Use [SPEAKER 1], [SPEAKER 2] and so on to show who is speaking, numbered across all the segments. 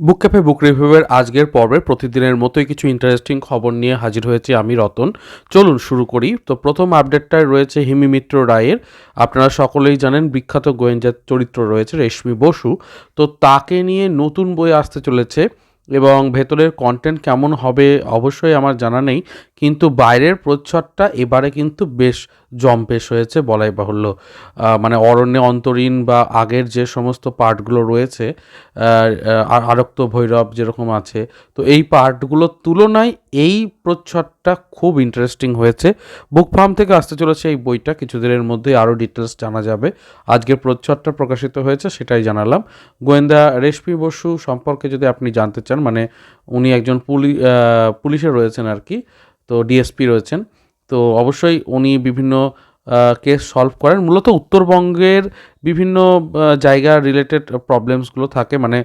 [SPEAKER 1] বুক cafe বুক রিভিউয়ের আজকের পর্বে প্রতিদিনের মতোই কিছু ইন্টারেস্টিং খবর নিয়ে হাজির হয়েছি আমি, রতন। চলুন শুরু করি। তো প্রথম আপডেটটায় রয়েছে হিমি মিত্র রায়ের। আপনারা সকলেই জানেন, বিখ্যাত গোয়েন্দার চরিত্র রয়েছে রেশমি বসু। তো তাকে নিয়ে নতুন বই আসতে চলেছে এবং ভেতরের কন্টেন্ট কেমন হবে অবশ্যই আমার জানা নেই। কিন্তু বাইরের প্রচ্ছদটা এবারে কিন্তু বেশ জম্পেশ হয়েছে বলাই বাহুল্য। মানে অরণ্যে অন্তরীণ বা আগের যে সমস্ত পার্টগুলো রয়েছে আরক্ত ভৈরব যেরকম আছে, তো এই পার্টগুলোর তুলনায় এই প্রচ্ছদটা খুব ইন্টারেস্টিং হয়েছে। বুক ফার্ম থেকে আসতে চলেছে এই বইটা, কিছুদিনের মধ্যে আরও ডিটেলস জানা যাবে। আজকের প্রচ্ছদটা প্রকাশিত হয়েছে সেটাই জানালাম। গোয়েন্দা রেশমি বসু সম্পর্কে যদি আপনি জানতে চান মানে উনি একজন পুলি পুলিশে রয়েছেন আর কি তো ডিএসপি রয়েছেন। তো অবশ্যই উনি বিভিন্ন কেস সলভ করেন। মূলত উত্তরবঙ্গের বিভিন্ন জায়গা রিলেটেড প্রবলেমসগুলো থাকে মানে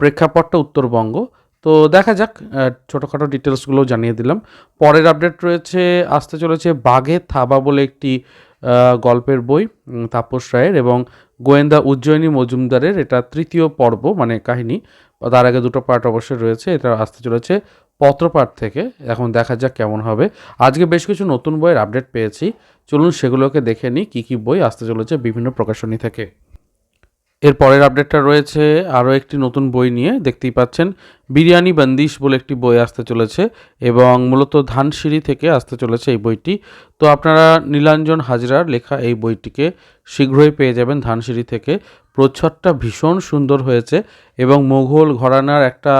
[SPEAKER 1] প্রেক্ষাপটটা উত্তরবঙ্গ। তো দেখা যাক ছোটোখাটো ডিটেলসগুলো জানিয়ে দিলাম। পরের আপডেট রয়েছে, আসতে চলেছে বাঘে থাবা বলে একটি গল্পের বই তাপস রায়ের এবং গোয়েন্দা উজ্জয়িনী মজুমদারের। এটা তৃতীয় পর্ব মানে কাহিনী। তার আগে দুটো পার্ট অবশ্যই রয়েছে। এটা আসতে চলেছে পত্রপাঠ থেকে। এখন দেখা যাক কেমন হবে। আজকে বেশ কিছু নতুন বইয়ের আপডেট পেয়েছি। চলুন সেগুলোকে দেখে নিই, কী কী বই আসতে চলেছে বিভিন্ন প্রকাশনী থেকে। এর পরের আপডেটটা রয়েছে আরও একটি নতুন বই নিয়ে। দেখতেই পাচ্ছেন, বিরিয়ানি বন্দিশ বলে একটি বই আসতে চলেছে এবং মূলত ধানসিঁড়ি থেকে আসতে চলেছে এই বইটি। তো আপনারা নীলাঞ্জন হাজরার লেখা এই বইটিকে শীঘ্রই পেয়ে যাবেন ধানসিঁড়ি থেকে। প্রচ্ছদটা ভীষণ সুন্দর হয়েছে এবং মোঘল ঘরানার একটা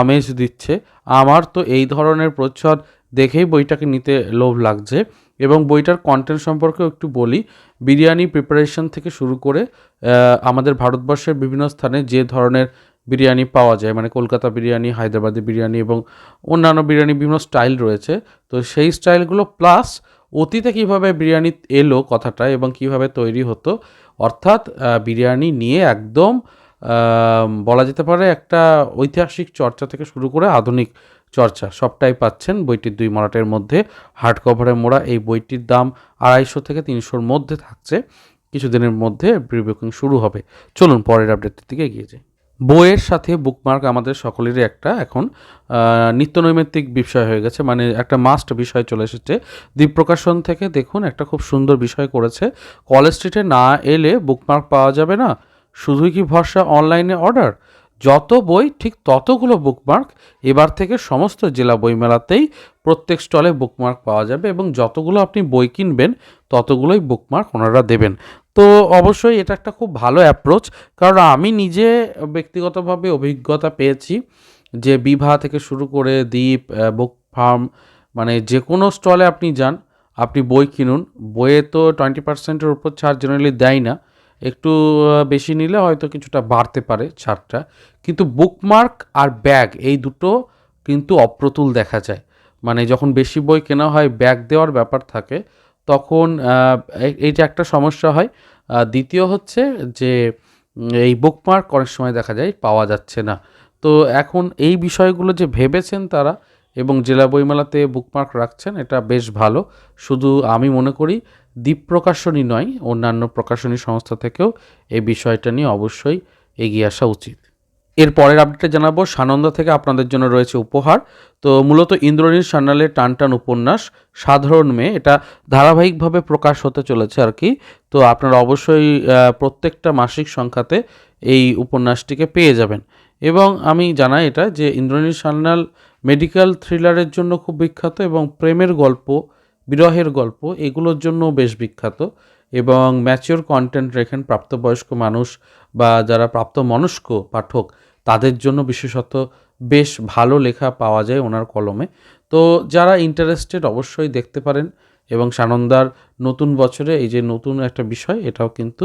[SPEAKER 1] আমেজ দিচ্ছে। আমার তো এই ধরনের প্রচ্ছদ দেখেই বইটাকে নিতে লোভ লাগছে এবং বইটার কন্টেন্ট সম্পর্কেও একটু বলি। বিরিয়ানি প্রিপারেশন থেকে শুরু করে আমাদের ভারতবর্ষের বিভিন্ন স্থানে যে ধরনের বিরিয়ানি পাওয়া যায় মানে কলকাতা বিরিয়ানি, হায়দ্রাবাদি বিরিয়ানি এবং অন্যান্য বিরিয়ানি বিভিন্ন স্টাইল রয়েছে, তো সেই স্টাইলগুলো প্লাস অতীতে কীভাবে বিরিয়ানি এলো কথাটা এবং কীভাবে তৈরি হতো, অর্থাৎ বিরিয়ানি নিয়ে একদম বলা যেতে পারে একটা ঐতিহাসিক চর্চা থেকে শুরু করে আধুনিক চর্চা সবটাই পাচ্ছেন বইটির দুই মরাটের মধ্যে। হার্ড কভারে মোড়া এই বইটির দাম আড়াইশো থেকে তিনশোর মধ্যে থাকছে। কিছুদিনের মধ্যে প্রি বুকিং শুরু হবে। চলুন পরের আপডেটের দিকে এগিয়ে যাই। বইয়ের সাথে বুকমার্ক আমাদের সকলেরই একটা এখন নিত্যনৈমিত্তিক বিষয় হয়ে গেছে। মানে একটা মাস্ট বিষয় চলে এসেছে। দ্বীপ প্রকাশন থেকে দেখুন একটা খুব সুন্দর বিষয় করেছে। কলেজ স্ট্রিটে না এলে বুকমার্ক পাওয়া যাবে না। শুধুই কি ভরসা অনলাইনে অর্ডার? যত বই, ঠিক ততগুলো বুকমার্ক এবার থেকে সমস্ত জেলা বইমেলাতেই প্রত্যেক স্টলে বুকমার্ক পাওয়া যাবে এবং যতগুলো আপনি বই কিনবেন, ততগুলোই বুকমার্ক ওনারা দেবেন। তো অবশ্যই এটা একটা খুব ভালো অ্যাপ্রোচ কারণ আমি নিজে ব্যক্তিগতভাবে অভিজ্ঞতা পেয়েছি যে বিভা থেকে শুরু করে দ্বীপ বুক ফার্ম মানে যে কোনো স্টলে আপনি যান, আপনি বই কিনুন। বইয়ে তো টোয়েন্টি পার্সেন্টের উপর ছাড় জেনারেলি দেয় না। একটু বেশি নিলে হয়তো কিছুটা বাড়তে পারে ছাড়টা। কিন্তু বুকমার্ক আর ব্যাগ, এই দুটো কিন্তু অপ্রতুল দেখা যায়। মানে যখন বেশি বই কেনা হয়, ব্যাগ দেওয়ার ব্যাপার থাকে, তখন এই- এইটা একটা সমস্যা হয়। দ্বিতীয় হচ্ছে যে এই বুকমার্ক অনেক সময় দেখা যায় পাওয়া যাচ্ছে না। তো এখন এই বিষয়গুলো যে ভেবেছেন তারা এবং জেলা বইমেলাতে বুকমার্ক রাখছেন, এটা বেশ ভালো। শুধু আমি মনে করি দ্বীপ প্রকাশনী নয়, অন্যান্য প্রকাশনী সংস্থা থেকেও এই বিষয়টা নিয়ে অবশ্যই এগিয়ে আসা উচিত। এর পরের আপডেটে জানাব, সানন্দা থেকে আপনাদের জন্য রয়েছে উপহার। তো মূলত ইন্দ্রনীল সান্যালের টান টান উপন্যাস, সাধারণ মেয়ে, এটা ধারাবাহিকভাবে প্রকাশ হতে চলেছে আর কি। তো আপনারা অবশ্যই প্রত্যেকটা মাসিক সংখ্যাতে এই উপন্যাসটিকে পেয়ে যাবেন। এবং আমি জানাই এটা যে ইন্দ্রনীল সান্যাল মেডিকেল থ্রিলারের জন্য খুব বিখ্যাত এবং প্রেমের গল্প বিরহের গল্প, এগুলোর জন্য বেশ বিখ্যাত এবং ম্যাচিওর কন্টেন্ট রেখেন প্রাপ্তবয়স্ক মানুষ বা যারা প্রাপ্ত মনস্ক পাঠক, তাদের জন্য বিশেষত বেশ ভালো লেখা পাওয়া যায় ওনার কলমে। তো যারা ইন্টারেস্টেড অবশ্যই দেখতে পারেন এবং সানন্দার নতুন বছরে এই যে নতুন একটা বিষয়, এটাও কিন্তু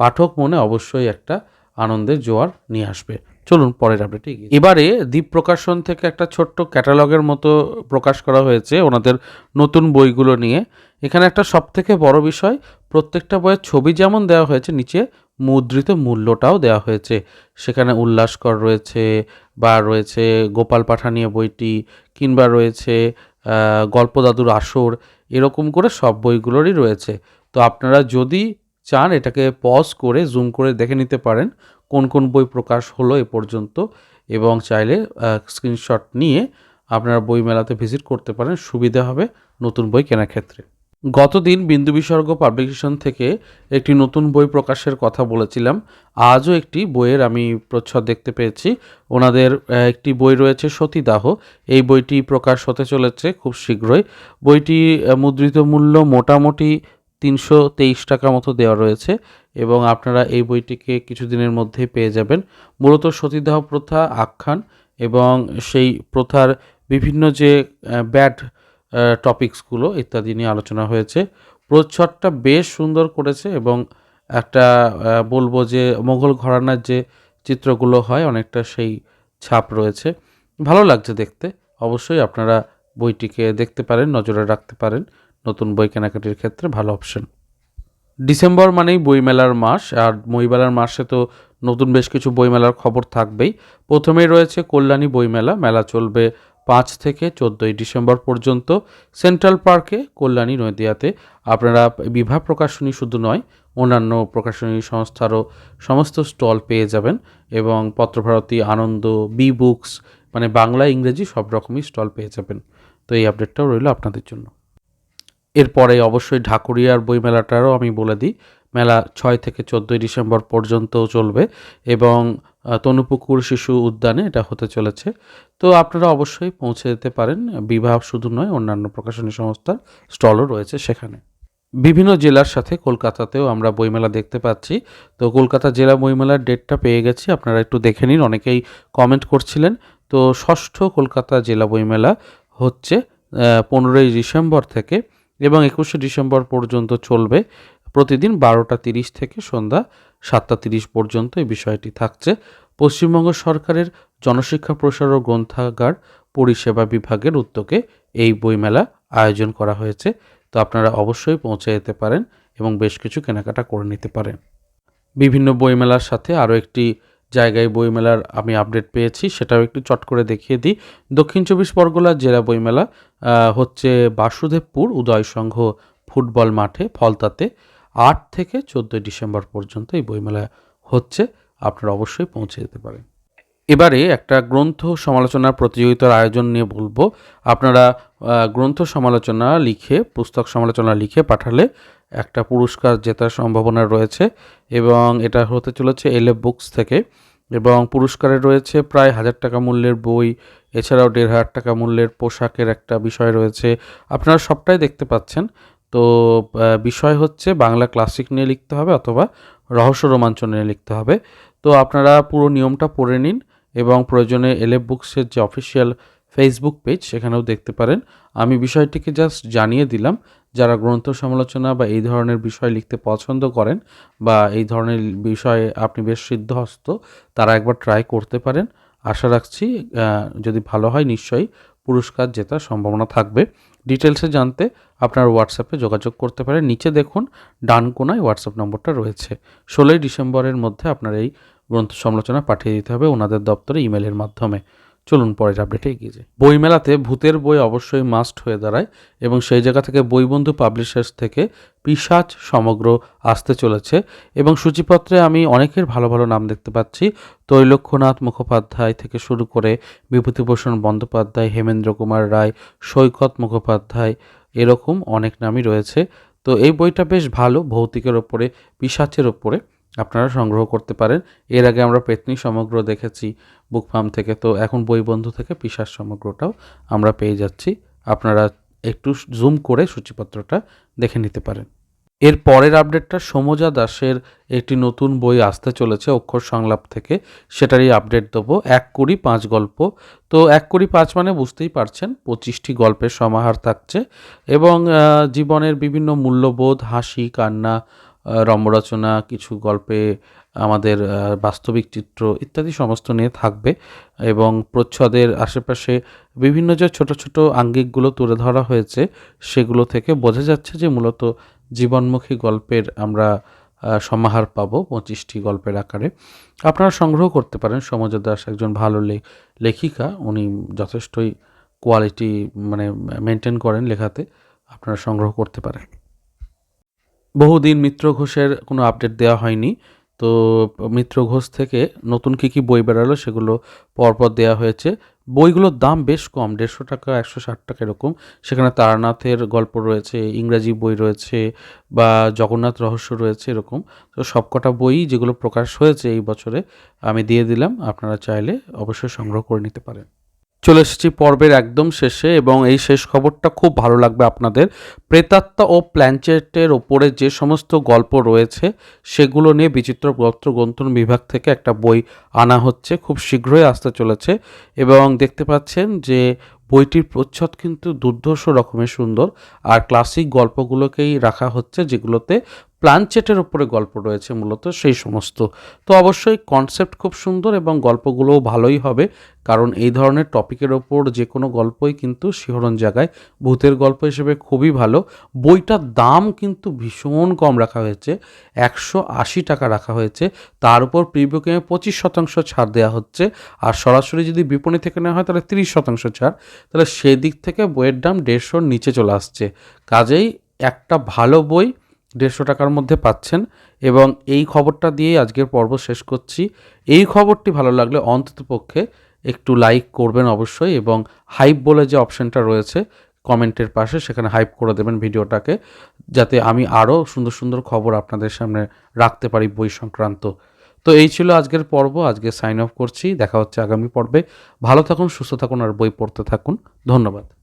[SPEAKER 1] পাঠক মনে অবশ্যই একটা আনন্দের জোয়ার নিয়ে আসবে। চলুন, পরের আপডেটে এবারে দ্বীপ প্রকাশন থেকে একটা ছোট্ট ক্যাটালগের মতো প্রকাশ করা হয়েছে ওনাদের নতুন বইগুলো নিয়ে। এখানে একটা সবথেকে বড় বিষয়, প্রত্যেকটা বইয়ের ছবি যেমন দেওয়া হয়েছে, নিচে মুদ্রিত মূল্যটাও দেওয়া হয়েছে। সেখানে উল্লাসকর রয়েছে বা রয়েছে গোপাল পাঠানিয়া বইটি, কিংবা রয়েছে গল্পদাদুর আসর, এরকম করে সব বইগুলোরই রয়েছে। তো আপনারা যদি চান, এটাকে পজ করে জুম করে দেখে নিতে পারেন কোন কোন বই প্রকাশ হলো এ পর্যন্ত এবং চাইলে স্ক্রিনশট নিয়ে আপনারা বই মেলাতে ভিজিট করতে পারেন, সুবিধা হবে নতুন বই কেনার ক্ষেত্রে। গত দিন বিন্দু বিসর্গ পাবলিকেশন থেকে একটি নতুন বই প্রকাশের কথা বলেছিলাম। আজও একটি বইয়ের আমি প্রচ্ছদ দেখতে পেয়েছি। ওনাদের একটি বই রয়েছে সতীদাহ। এই বইটি প্রকাশ হতে চলেছে খুব শীঘ্রই। বইটি মুদ্রিত মূল্য মোটামুটি তিনশো তেইশ টাকা মতো দেওয়া রয়েছে এবং আপনারা এই বইটিকে কিছুদিনের মধ্যেই পেয়ে যাবেন। মূলত সতীদাহ প্রথা, আখ্যান এবং সেই প্রথার বিভিন্ন যে ব্যাড টপিকসগুলো ইত্যাদি নিয়ে আলোচনা হয়েছে। প্রচ্ছদটা বেশ সুন্দর করেছে এবং একটা বলব যে মোগল ঘরানার যে চিত্রগুলো হয় অনেকটা সেই ছাপ রয়েছে। ভালো লাগছে দেখতে। অবশ্যই আপনারা বইটিকে দেখতে পারেন, নজরে রাখতে পারেন। নতুন বই কেনাকাটির ক্ষেত্রে ভালো অপশন ডিসেম্বর মানেই বইমেলার মাস, আর বইমেলার মাসে তো নতুন বেশ কিছু বইমেলার খবর থাকবেই। প্রথমেই রয়েছে কল্যাণী বইমেলা, মেলা চলবে পাঁচ থেকে চোদ্দোই ডিসেম্বর পর্যন্ত। সেন্ট্রাল পার্কে, কল্যাণী নদিয়াতে। আপনারা বিভা প্রকাশনী শুধু নয়, অন্যান্য প্রকাশনী সংস্থারও সমস্ত স্টল পেয়ে যাবেন এবং পত্রভারতী, আনন্দ বি বুকস মানে বাংলা, ইংরেজি সব রকমই স্টল পেয়ে যাবেন। তো এই আপডেটটাও রইল আপনাদের জন্য। এরপরে অবশ্যই ঢাকুরিয়ার বইমেলাটারও আমি বলে দিই, মেলা ছয় থেকে চোদ্দোই ডিসেম্বর পর্যন্তও চলবে এবং তনুপুকুর শিশু উদ্যানে এটা হতে চলেছে। তো আপনারা অবশ্যই পৌঁছে যেতে পারেন, বিবাহ শুধু নয়, অন্যান্য প্রকাশনী সংস্থার স্টলও রয়েছে সেখানে। বিভিন্ন জেলার সাথে কলকাতাতেও আমরা বইমেলা দেখতে পাচ্ছি। তো কলকাতা জেলা বইমেলার ডেটটা পেয়ে গেছি, আপনারা একটু দেখে নিন, অনেকেই কমেন্ট করছিলেন। তো ষষ্ঠ কলকাতা জেলা বইমেলা হচ্ছে পনেরোই ডিসেম্বর থেকে এবং একুশে ডিসেম্বর পর্যন্ত চলবে। প্রতিদিন বারোটা তিরিশ থেকে সন্ধ্যা সাতটা তিরিশ পর্যন্ত এই বিষয়টি থাকছে। পশ্চিমবঙ্গ সরকারের জনশিক্ষা প্রসার ও গ্রন্থাগার পরিষেবা বিভাগের উদ্যোগে এই বইমেলা আয়োজন করা হয়েছে। তো আপনারা অবশ্যই পৌঁছে যেতে পারেন এবং বেশ কিছু কেনাকাটা করে নিতে পারেন। বিভিন্ন বইমেলার সাথে আরও একটি জায়গায় বইমেলার আমি আপডেট পেয়েছি, সেটাও একটু চট করে দেখিয়ে দিই। দক্ষিণ চব্বিশ পরগনার জেলা বইমেলা হচ্ছে বাসুদেবপুর উদয় সংঘ ফুটবল মাঠে, ফলতাতে আট থেকে চোদ্দোই ডিসেম্বর পর্যন্ত এই বইমেলা হচ্ছে। আপনারা অবশ্যই পৌঁছে যেতে পারেন। এবারে একটা গ্রন্থ সমালোচনা প্রতিযোগিতার আয়োজন নিয়ে বলব। আপনারা গ্রন্থ সমালোচনা লিখে, পুস্তক সমালোচনা লিখে পাঠালে একটা পুরস্কার জেতার সম্ভাবনা রয়েছে এবং এটা হতে চলেছে এলে বুকস থেকে এবং পুরস্কারে রয়েছে প্রায় হাজার টাকা মূল্যের বই, এছাড়াও দেড় হাজার টাকা মূল্যের পোশাকের একটা বিষয় রয়েছে। আপনারা সবটাই দেখতে পাচ্ছেন। তো বিষয় হচ্ছে বাংলা ক্লাসিক নিয়ে লিখতে হবে অথবা রহস্য রোমাঞ্চ নিয়ে লিখতে হবে। তো আপনারা পুরো নিয়মটা পড়ে নিন। এবং প্রয়োজনে এলেফ বুকসের যে অফিসিয়াল ফেসবুক পেজ, সেখানেও দেখতে পারেন। আমি বিষয়টিকে জাস্ট জানিয়ে দিলাম, যারা গ্রন্থ সমালোচনা বা এই ধরনের বিষয় লিখতে পছন্দ করেন বা এই ধরনের বিষয়ে আপনি বেশ সিদ্ধহস্ত, তারা একবার ট্রাই করতে পারেন। আশা রাখছি যদি ভালো হয়, নিশ্চয়ই পুরস্কার জেতার সম্ভাবনা থাকবে। ডিটেলসে জানতে আপনার হোয়াটসঅ্যাপে যোগাযোগ করতে পারেন। নিচে দেখুন ডান কোনায় হোয়াটসঅ্যাপ নম্বরটা রয়েছে। ষোলোই ডিসেম্বরের মধ্যে আপনার এই গ্রন্থ সমালোচনা পাঠিয়ে দিতে হবে ওনাদের দপ্তরে ইমেলের মাধ্যমে। চলুন, পরের আপডেটে এগিয়ে যাই। বইমেলাতে ভূতের বই অবশ্যই মাস্ট হয়ে দাঁড়ায় এবং সেই জায়গা থেকে বইবন্ধু পাবলিশার্স থেকে পিসাচ সমগ্র আসতে চলেছে এবং সূচিপত্রে আমি অনেকের ভালো ভালো নাম দেখতে পাচ্ছি। তৈলক্ষ্যনাথ মুখোপাধ্যায় থেকে শুরু করে বিভূতিভূষণ বন্দ্যোপাধ্যায়, হেমেন্দ্র কুমার রায়, সৈকত মুখোপাধ্যায় এরকম অনেক নামই রয়েছে। তো এই বইটা বেশ ভালো, ভৌতিকের ওপরে পিসাচের ওপরে। আপনারা সংগ্রহ করতে পারেন। এর আগে আমরা পেতনি সমগ্র দেখেছি বুক ফার্ম থেকে। তো এখন বই বন্ধু থেকে পিসাচ সমগ্রটাও আমরা পেয়ে যাচ্ছি। আপনারা একটু জুম করে সূচিপত্রটা দেখে নিতে পারেন। এর পরের আপডেটটা সমজা দাসের একটি নতুন বই আসতে চলেছে অক্ষর সংলাপ থেকে। সেটারই আপডেট দেবো। এক কুড়ি পাঁচ গল্প। তো এক কুড়ি পাঁচ মানে বুঝতেই পারছেন, পঁচিশটি গল্পের সমাহার থাকছে এবং জীবনের বিভিন্ন মূল্যবোধ, হাসি, কান্না রম্যরচনা, কিছু গল্পে, আমাদের বাস্তবিক চিত্র ইত্যাদি সমস্ত নিয়ে থাকবে এবং প্রচ্ছদের আশেপাশে বিভিন্ন যে ছোট ছোট আঙ্গিকগুলো তুলে ধরা হয়েছে, সেগুলো থেকে বোঝা যাচ্ছে যে মূলত জীবনমুখী গল্পের আমরা সমাহার পাবো পঁচিশটি গল্পের আকারে। আপনারা সংগ্রহ করতে পারেন। সমাজ দাস একজন ভালো লেখিকা, উনি যথেষ্টই কোয়ালিটি মানে মেনটেন করেন লেখাতে। আপনারা সংগ্রহ করতে পারেন। বহুদিন মিত্র ঘোষের কোনো আপডেট দেওয়া হয়নি। তো মিত্র ঘোষ থেকে নতুন কী কী বই বেরালো সেগুলো পরপর দেওয়া হয়েছে। বইগুলোর দাম বেশ কম, দেড়শো টাকা, একশো ষাট টাকা এরকম। সেখানে তারানাথের গল্প রয়েছে, ইংরাজি বই রয়েছে বা জগন্নাথ রহস্য রয়েছে এরকম। তো সবকটা বই যেগুলো প্রকাশ হয়েছে এই বছরে আমি দিয়ে দিলাম, আপনারা চাইলে অবশ্যই সংগ্রহ করে নিতে পারেন। চলে এসেছি পর্বের একদম শেষে এবং এই শেষ খবরটা খুব ভালো লাগবে আপনাদের। প্রেতাত্মা ও প্ল্যানচেটের ওপরে যে সমস্ত গল্প রয়েছে, সেগুলো নিয়ে বিচিত্র পত্র গ্রন্থন বিভাগ থেকে একটা বই আনা হচ্ছে, খুব শীঘ্রই আসতে চলেছে এবং দেখতে পাচ্ছেন যে বইটির প্রচ্ছদ কিন্তু দুর্ধর্ষ রকমের সুন্দর। আর ক্লাসিক গল্পগুলোকেই রাখা হচ্ছে যেগুলোতে প্লানচেটের ওপরে গল্প রয়েছে মূলত সেই সমস্ত। তো অবশ্যই কনসেপ্ট খুব সুন্দর এবং গল্পগুলোও ভালোই হবে, কারণ এই ধরনের টপিকের ওপর যে কোনো গল্পই কিন্তু শিহরণ জায়গায় ভূতের গল্প হিসেবে খুবই ভালো। বইটার দাম কিন্তু ভীষণ কম রাখা হয়েছে, একশো আশি টাকা রাখা হয়েছে। তার উপর প্রিভিউকে পঁচিশ শতাংশ ছাড় দেওয়া হচ্ছে, আর সরাসরি যদি বিপণী থেকে নেওয়া হয় তাহলে তিরিশ শতাংশ ছাড়। তাহলে সেদিক থেকে বইয়ের দাম দেড়শোর নিচে চলে আসছে। কাজেই একটা ভালো বই দেড়শো টাকার মধ্যে পাচ্ছেন এবং এই খবরটা দিয়েই আজকের পর্ব শেষ করছি। এই খবরটি ভালো লাগলে অন্তত পক্ষে একটু লাইক করবেন অবশ্যই এবং হাইপ বলে যে অপশানটা রয়েছে কমেন্টের পাশে সেখানে হাইপ করে দেবেন ভিডিওটাকে, যাতে আমি আরও সুন্দর সুন্দর খবর আপনাদের সামনে রাখতে পারি বই সংক্রান্ত। তো এই ছিল আজকের পর্ব, আজকে সাইন অফ করছি, দেখা হচ্ছে আগামী পর্বে। ভালো থাকুন, সুস্থ থাকুন আর বই পড়তে থাকুন। ধন্যবাদ।